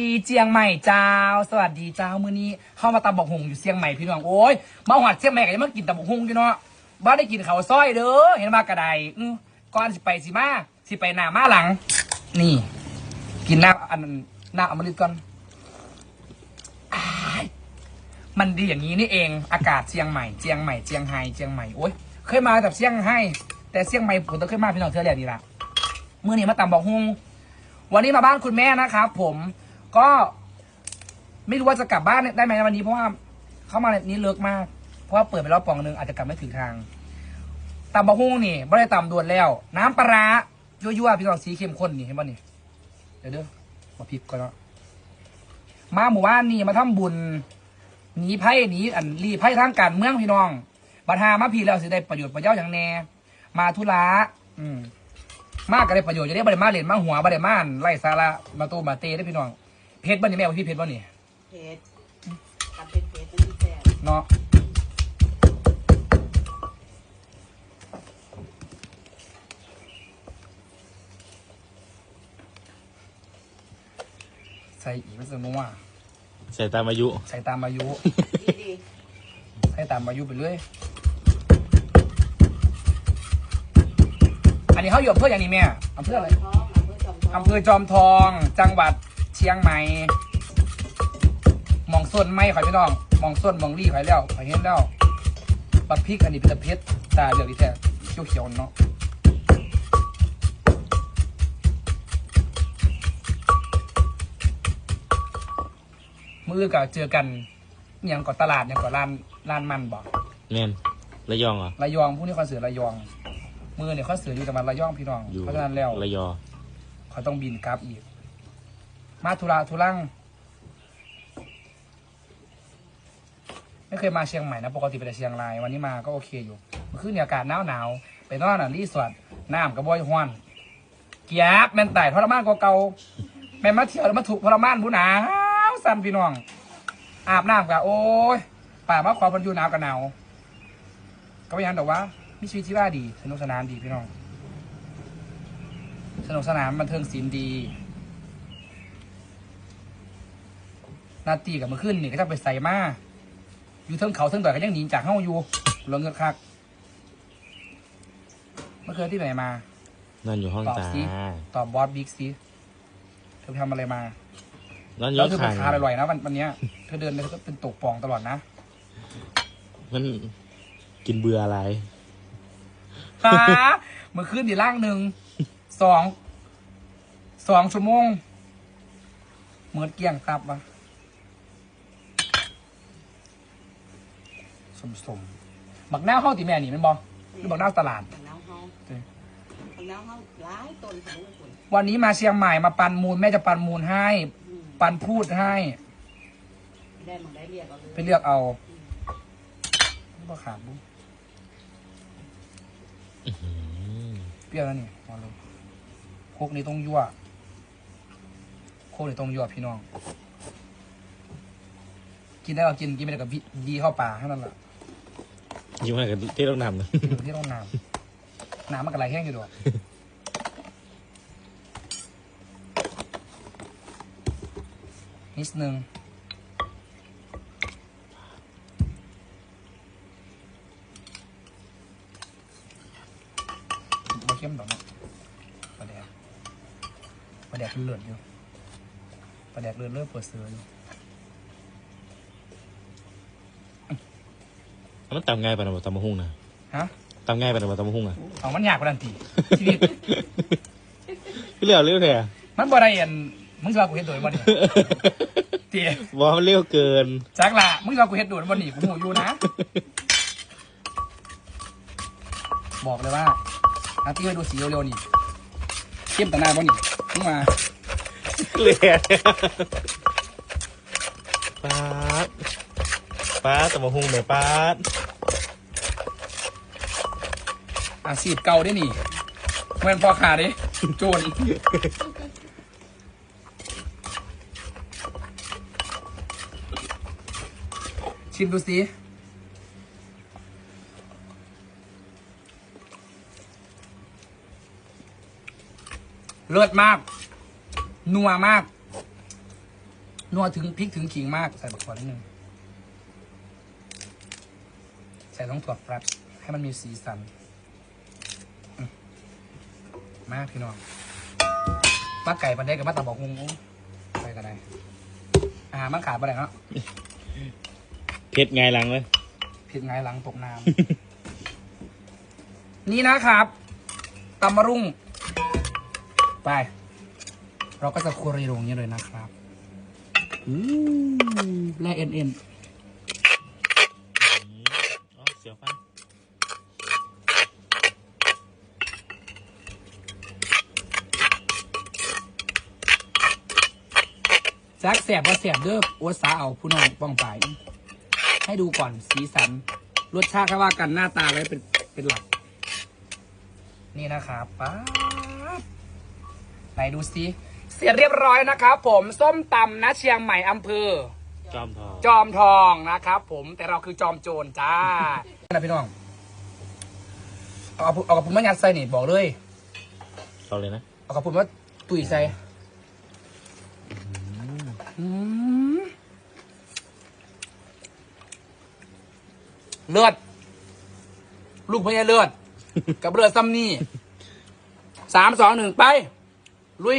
ดีเจียงใหม่เจ้า สวัสดีเจ้ามื้อนี้เข้ามาตำบักหงอยู่เชียงใหม่พี่น้องโอ้ยมาหวัดเชียงใหม่ก็ยังมากินตำบักหงอยู่เนาะบ้านได้กินข้าวซอยเด้อเห็นมากระไดอื้อก่อนสิไปสิมาสิไปหน้ามาหลัง นี่ กินหน้ำอันนั้นน้ำอมฤตก่อนอ้ายมันดีอย่างนี้นี่เองอากาศเชียงใหม่เชียงใหม่เชียงไฮ้เชียงใหม่โอ้ยเคยมาแต่เชียงไฮ้แต่เชียงใหม่ผมต้องเคยมาพี่น้องเทือแรกนี่ละมื้อนี้มาตำบักหงวันนี้มาบ้านคุณแม่นะครับผม ก็ ไม่รู้ว่าจะกลับบ้านได้ไหมวันนี้เพราะว่าเข้ามาในนี้เลิกมาก เพราะว่าเปิดไปรอบปองหนึงอาจจะกลับไม่ถึงทางตำบะฮุ่งนี่ไม่ได้ตำด่วนแล้ว น้ำปลาร้ายั่วๆพี่น้องสีเข้มข้นนี่เห็นป่ะนี่เดี๋ยวเด้อมาพริกก่อนเนาะมาหมู่บ้านนี่มาทำบุญหนีไพ่หนีอันรีไพ่ทางการเมืองพี่น้องบัตหามาพี่แล้วสิได้ประโยชน์ประเย้าอย่างแน่มาธุระอืมมากก็ได้ประโยชน์จะได้บริมาเล่นมาหัวบริมาอั่นไล่สาระมาตูมาเตได้พี่น้อง เพชรบ้านนี่แม่ว่าพี่เพชรบ้านนี่เพชรกับเป็นเพชรนั่นแซ่บเนาะใส่อีกไม่สมว่าใส่ตามอายุ ใส่ตามอายุ ดีดีใส่ตามอายุไปเรื่อย อันนี้เขาอยู่อำเภออย่างนี้แม่อำเภออะไร ท้องอำเภอจอมทองอำเภอจอมทอง จังหวัด เชียงใหม่หมองส้นไม่ข่อยพี่น้องหมองส้นหมองรี่ข่อยแล้วข่อยเห็นแล้วปัดพริกอันนี้เป็นตะเพชรตาเหลืองดีแท้เขียวๆเนาะมือกับเจอกันอหย่างก่อตลาดอหย่างก่อร้านร้านมันบอกแม่นระยองเหรอระยองพวกนี้คอนเสิร์ตระยอง มือเนี่ยคอนเสิร์ตอยู่จังหวัดระยองพี่น้องอยู่เพราะฉะนั้นแล้วระยองเขาต้องบินกลับอีก มาทุระทุลังไม่เคยมาเชียงใหม่นะ ปกติไปแต่เชียงราย วันนี้มาก็โอเคอยู่มันคือเนี่ยอากาศหนาวหนาวไปนอนอะรีสอร์ทน้ำกระบอยห้อนเกียบแม่นไต่ทรมานกว่าเก่าแม่นมาเที่ยวแล้วมาถูกทรมานผู้หนาวสั่นพี่น้อง อาบน้ำกะโอ้ยป่ามาขอพันยูหนาวกับหนาวก็ไม่ยันแต่ว่ามีชีวิตที่ว่าดี สนุกสนานดีพี่น้อง สนุกสนานบันเทิงศิลป์ดี นาตีกับเมื่อคืนนี่ก็จะไปใส่มาอยู่เทิงเขาเทิงดอยก็ยังหนีจากเฮ้าอยู่เหลือเงินคักเมื่อคืนที่ไหนมานอนอยู่ห้องตอบตาสิตอบบอสบิ๊กซิเธอไปทำอะไรมานอนอแล้วยู่เธอเป็ข้านงขาลอยๆนะวันวันเนี้ยเธอเดินไปเธอก็เป็นตกปองตลอดนะมันกินเบื่ออะไร ฮะเมื่อคืนดีล่างหนึ่งสองสองชั่วโมงเหมือนเกี่ยงตับวะ สมสมๆบักหน้าวเข้าตีแม่นี่แมันบอหรือบักหน้าวตลาดบักน้ำเฮาเออบักน้ำเฮาหลายต้นของคุณวันนี้มาเชียงใหม่มาปันมูลแม่จะปันมูลให้ อืมปันพูดให้ ได้มันได้เรียกเอาเลยไปเลือกเอาบ่ขาดบุอืมเปรี้ยวแล้วนี่มาเลยโคกนี้ต้องยั่วโคกนี้ต้องยั่วพี่น้อง กินได้ก็กินกินไม่ได้ก็บิดีเข้าป่าแค่นั้นแหละ ยุ่งอะไรกับที่ต้องนำนะที่ต้องน้ำน้ำมันก็ไหลแห้งอยู่ดอกนิดนึงบ่เข้มดอกนะปลาแดกปลาแดกเลือดอยู่ปลาแดกเลือดเลือดเปิดเสืออยู่ มันตำง่ายไปนะบ่ตำมะฮุ่งนะฮะตำง่ายไปนะบ่ตำมะฮุ่งอะเอามันยากกว่านันทีชีวิตเร็วเร็วแท้มันบ่ได้เห็นมึงจะว่ากูเฮ็ดโดยบ่นี่เตี๋ยบอกมันเร็วเกินจักละมึงจะว่ากูเฮ็ดโดยบ่นี่กูหูอยู่นะ บอกเลยว่าอาที่ให้ดูสีเร็วๆนี่เข้มแต่หน้าบ่นี่มึงมาเลยป๊าด ป๊าตำมะฮุงเนี่ยป๊าอาชีพเก่าได้นี่แม่นพอขาดิโจรชิมดูสิเลิศมาก นัวมาก นัวถึงพริกถึงขิงมาก ใส่บักถั่วนิดนึง ใส่ต้องถั่วแฟบให้มันมีสีสันอืมมากพี่น้องมาไก่ปันได้กับมาตะบอกงงอู้ไปกันได้อาหารมันขาดไปไหนครับเพชรไงหลังเลยผิดไงหลังตกน้ำนี่นะครับตำมะรุ่ง ไป เราก็จะคุรีลงอย่างนี้เลยนะครับอู้แร่เอ็นเอ็น อ๋อเสียวฟัน แจ็คแสบว่าแสบเด้อโอตสาเอาผู้น้องป้องไปให้ดูก่อนสีสัน รสชาติก็ว่ากันหน้าตาไว้เป็นเป็นหลัก นี่นะครับป๊าบไหนดูสิเสร็จเรียบร้อยนะครับ ผมส้มตำนะเชียงใหม่อำเภอ จอมทองจอมทองนะครับผมแต่เราคือจอมโจรจ้านะพี่น้อง เอาเอาเอากระปุกมะยัดใส่นี่บอกเลยเอาเลยนะ เอากระปุกมาตุ๋ยใส่อืม เลือด ลูกพญาเลือด กับเลือดซ้ำนี่สามสองหนึ่งไป ลุย